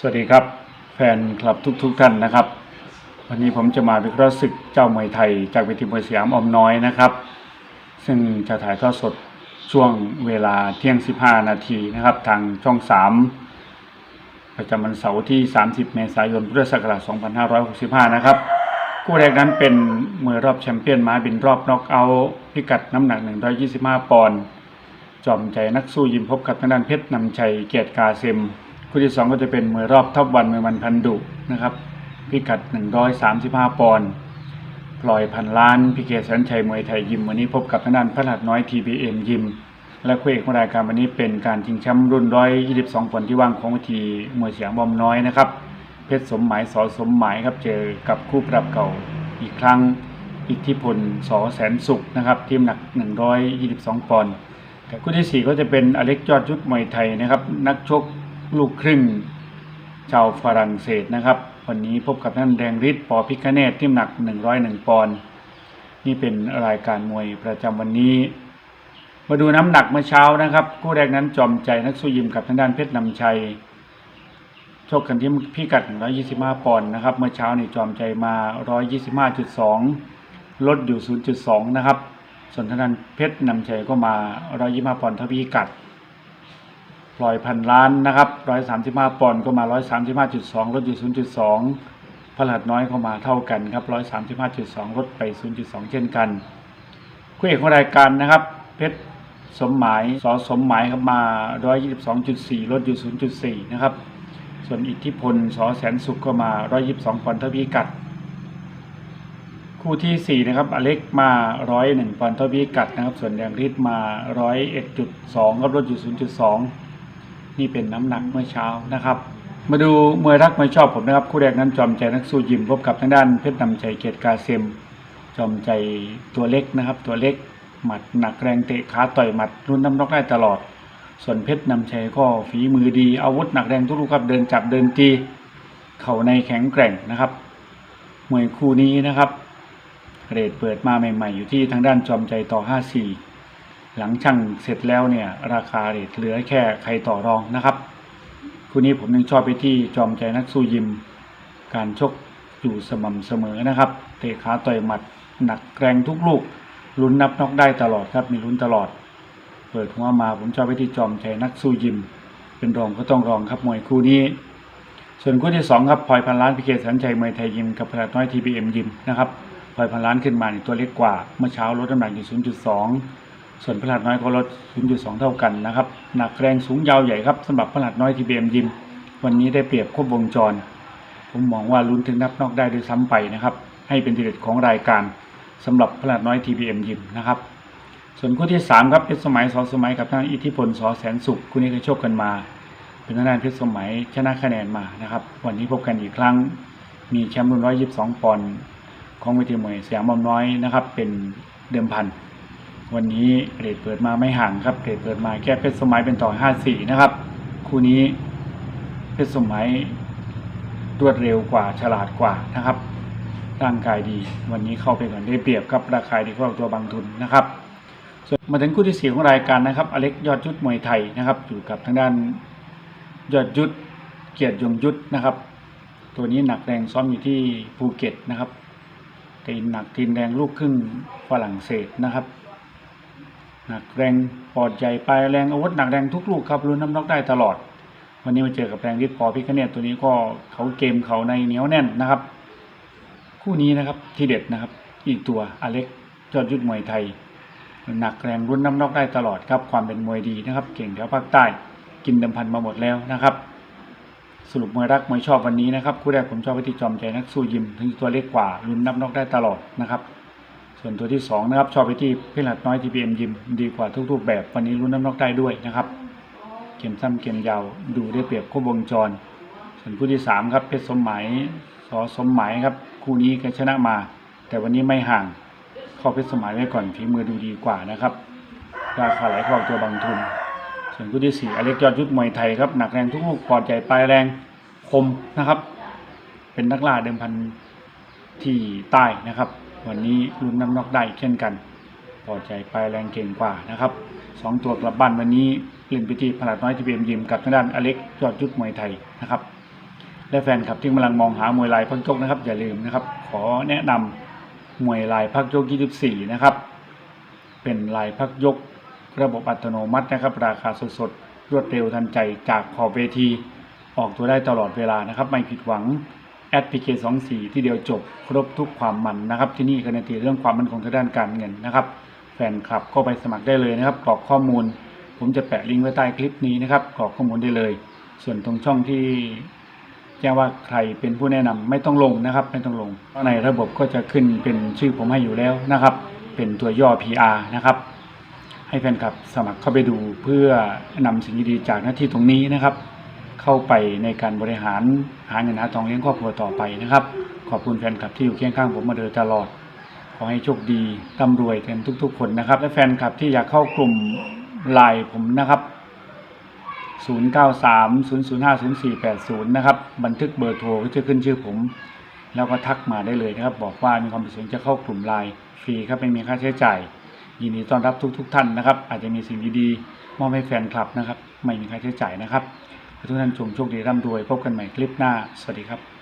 สวัสดีครับ แฟนคลับทุกๆทท่านนะครับ วันนี้ผมจะมาวิเคราะห์ศึกเจ้ามวยไทย จากเวทีมวยสยามอมน้อยนะครับ ซึ่งจะถ่ายทอดสดช่วงเวลาเที่ยง 15 นาทีนะครับ ทางช่อง 3 ประจำวันเสาร์ที่ 30 เมษายนพุทธศักราช 2565 นะครับคู่แรกนั้นเป็นมวยรอบแชมเปี้ยนม้าบินรอบน็อกเอาท์พิกัดน้ำหนัก 125 ปอนด์จอมใจนักสู้ยิมพบกับทางด้านเพชรนำชัยเกียรติกาเซม คู่ที่สองก็จะเป็นมวยรอบท็อปวันมวยมันพันดุนะครับ พิกัด 135 ปอนด์ปล่อยพันล้านพิเกษสันชัยมวยไทยยิมวันนี้พบกับทางด้านพระหัตถ์น้อย TPM ยิม และคู่เอกของรายการวันนี้เป็นการชิงแชมป์รุ่น122ปอนด์ที่ว่างของเวทีมวยเสียามบอมน้อยนะครับเพชรสมหมายสอสมหมายครับเจอกับคู่ปรับเก่าอีกครั้งอิทธิพลสอแสนสุขนะครับทีมหนัก 122 ปอนด์แต่คู่ที่ 4 ก็จะเป็นอเล็กยอดยุทธมวยไทยนะครับนักชก ลูกครึ่งชาวฝรั่งเศสนะครับ วันนี้พบกับท่านแดงฤทธิ์ปอพิคเนตที่หนัก 101 ปอนด์นี่เป็นรายการมวยประจำวันนี้ มาดูน้ำหนักเมื่อเช้านะครับ คู่แรกนั้นจอมใจนักสู้ยิมกับทางด้านเพชรนำชัยชกกันที่พิกัด 125 ปอนด์นะครับ เมื่อเช้านี่จอมใจมา 125.2 ลดอยู่ 0.2 นะครับ ส่วนทางด้านเพชรนำชัยก็มา 125 ปอนด์เท่าพิกัด ปล่อยพันล้านนะครับร้อยสามสิบห้าปอนด์ก็มาร้อยสามสิบห้าจุดสองลดอยู่ศูนย์จุดสองพลัดน้อยเข้ามาเท่ากันครับร้อยสามสิบห้าจุดสองลดไปศูนย์จุดสองเช่นกันคู่เอกของรายการนะครับ เพชรสมหมายสอสมหมายครับมาร้อยยี่สิบสองจุดสี่ลดอยู่ศูนย์จุดสี่นะครับ ส่วนอิทธิพลสอแสนสุขก็มาร้อยยี่สิบสองปอนด์เท่าพิกัด คู่ที่สี่นะครับอเล็กมาร้อยหนึ่งปอนด์เท่าพิกัดนะครับ ส่วนแดงฤทธิ์มาร้อยเอ็ดจุดสองครับลดอยู่ศูนย์จุดสอง นี่เป็นน้ำหนักเมื่อเช้านะครับ มาดูมวยรักมวยชอบผมนะครับ คู่แรกนั้นจอมใจนักสู้ยิมพบกับทางด้านเพชรนำใจเกียรติกาเซมจอมใจตัวเล็กนะครับ ตัวเล็กหมัดหนักแรงเตะขาต่อยหมัดรุ่นน้ำนอกได้ตลอด ส่วนเพชรนำชัยก็ฝีมือดีอาวุธหนักแรงทุกลูกครับเดินจับเดินตีเข่าในแข็งแกร่งนะครับมวยคู่นี้นะครับเรทเปิดมาใหม่ ๆ อยู่ที่ทางด้านจอมใจต่อ 54 หลังช่างเสร็จแล้วเนี่ยราคาเหลือแค่ใครต่อรองนะครับคู่นี้ผมยังชอบไปที่จอมใจนักสู้ยิม การชกอยู่สม่ำเสมอนะครับเตะขาต่อยหมัดหนักแรงทุกลูกลุ้นนับนอกได้ตลอดครับมีลุ้นตลอด เปิดหัวมาผมชอบไปที่จอมใจนักสู้ยิม เป็นรองก็ต้องรองครับมวยคู่นี้ ส่วนคู่ที่สองครับพลอยพันล้านพิเกษสันชัยมวยไทยยิมกับพลัดน้อยทีบีเอ็มยิมนะครับพลอยพันล้านขึ้นมาในตัวเล็กกว่าเมื่อเช้าลดน้ำหนักอยู่0.2 ส่วนพลัดน้อยก็ลด 0.2 เท่ากันนะครับ หนักแรงสูงยาวใหญ่ครับสำหรับพลัดน้อยทีเอ็มยิม วันนี้ได้เปรียบครบวงจร ผมมองว่าลุ้นถึงนับนอกได้ด้วยซ้ำไปนะครับ ให้เป็นทีเด็ดของรายการสำหรับพลัดน้อยทีบีเอ็มยิมนะครับ ส่วนคู่ที่สามครับเพชรสมัยสอสมัยกับทางอิทธิพลสอแสนสุขคู่นี้เคยชกกันมา เป็นทางด้านเพชรสมัยชนะคะแนนมานะครับ วันนี้พบกันอีกครั้ง มีแชมป์รุ่น122ปอนด์ของเวทีมวยสยามบอมน้อยนะครับ เป็นเดิมพัน วันนี้เรทเปิดมาไม่ห่างครับเรทเปิดมาแค่เพชรสมัยเป็นต่อ 54 นะครับ คู่นี้เพชรสมัยรวดเร็วกว่าฉลาดกว่านะครับ ร่างกายดี วันนี้เข้าไปก่อนได้เปรียบครับราคาดีกว่าตัวบางทุนนะครับส่วนมาถึงคู่ที่สี่ของรายการนะครับ อเล็กยอดยุทธมวยไทยนะครับ อยู่กับทางด้านยอดยุทธเกียรติยงยุทธนะครับ ตัวนี้หนักแรงซ้อมอยู่ที่ภูเก็ตนะครับตีนหนักตีนแรงลูกครึ่งฝรั่งเศสนะครับ หนักแรงปอดใหญ่ปลายแรงอาวุธหนักแรงทุกลูกครับลุ้นน้ำน็อกได้ตลอด วันนี้มาเจอกับแรงฤทธิ์ปอพิคเนตตัวนี้ก็เขาเกมเขาในเหนียวแน่นนะครับ คู่นี้นะครับที่เด็ดนะครับ อีกตัวอเล็กยอดยุทธมวยไทยหนักแรงรุ่นน้ำนอกได้ตลอดครับความเป็นมวยดีนะครับ เก่งแถวภาคใต้กินเดิมพันมาหมดแล้วนะครับ สรุปมวยรักมวยชอบวันนี้นะครับคู่แรกผมชอบไปที่จอมใจนักสู้ยิม ถึงตัวเล็กกว่ารุ่นนับนอกได้ตลอดนะครับ ส่วนตัวที่สองนะครับชอบไปที่พิลัดน้อยทีพีเอ็มยิมดีกว่าทุกรูปแบบวันนี้รุ่นน้ำนอกได้ด้วยนะครับ เกมซ้ำเกมยาวดูได้เปรียบคู่วงจร ส่วนคู่ที่สามครับเพชรสมหมายสอสมหมายครับคู่นี้ก็ชนะมา แต่วันนี้ไม่ห่างเข้าเพชรสมัยไว้ก่อนฝีมือดูดีกว่านะครับราคาไหลเข้าตัวบางทุน ส่วนคู่ที่สี่อเล็กยอดยุทธมวยไทยครับหนักแรงทุกลูกปอดใหญ่ปลายแรงคมนะครับ เป็นนักล่าเดิมพันที่ใต้นะครับ วันนี้ลุ้นน้ำนอกได้เช่นกันปอใหญ่ปแรงเก่งกว่านะครับสองตัวกลับบ้านวันนี้เล่นไปที่พลัดน้อยทีเบียมยิมกับทางด้านอเล็กยอดยุทธมวยไทยนะครับ และแฟนคลับที่กำลังมองหามวยลายพักยกนะครับ อย่าลืมนะครับ ขอแนะนำมวยลายพักยก 24 นะครับ เป็นลายพักยก ระบบอัตโนมัตินะครับ ราคาสดๆรวดเร็วทันใจจากขอบเวที ออกตัวได้ตลอดเวลานะครับ ไม่ผิดหวัง แอดพีเคสองสี่ที่เดียวจบครบทุกความมันนะครับที่นี่การันตีเรื่องความมั่นคงทางด้านการเงินนะครับ แฟนคลับก็ไปสมัครได้เลยนะครับกรอกข้อมูล ผมจะแปะลิงก์ไว้ใต้คลิปนี้นะครับกรอกข้อมูลได้เลย ส่วนตรงช่องที่แจ้งว่าใครเป็นผู้แนะนำไม่ต้องลงนะครับ ไม่ต้องลงเพราะในระบบก็จะขึ้นเป็นชื่อผมให้อยู่แล้วนะครับ เป็นตัวย่อ PR นะครับ ให้แฟนคลับสมัครเข้าไปดูเพื่อนำสิ่งดีๆจากหน้าที่ตรงนี้นะครับ เข้าไปในการบริหารหาเงินหาทองเลี้ยงครอบครัวต่อไปนะครับ ขอบคุณแฟนคลับที่อยู่เคียงข้างผมมาโดยตลอด ขอให้โชคดีร่ำรวยกันทุก ๆ คนนะครับ และแฟนคลับที่อยากเข้ากลุ่มไลน์ผมนะครับ 0930050480 นะครับ บันทึกเบอร์โทรก็จะขึ้นชื่อผม แล้วก็ทักมาได้เลยนะครับ บอกว่ามีความประสงค์จะเข้ากลุ่มไลน์ฟรีครับไม่มีค่าใช้จ่าย ยินดีต้อนรับทุก ๆ ท่านนะครับ อาจจะมีสิ่งดีๆมอบให้แฟนคลับนะครับ ไม่มีค่าใช้จ่ายนะครับ ทุกท่านชมโชคดีร่ำรวย พบกันใหม่คลิปหน้า สวัสดีครับ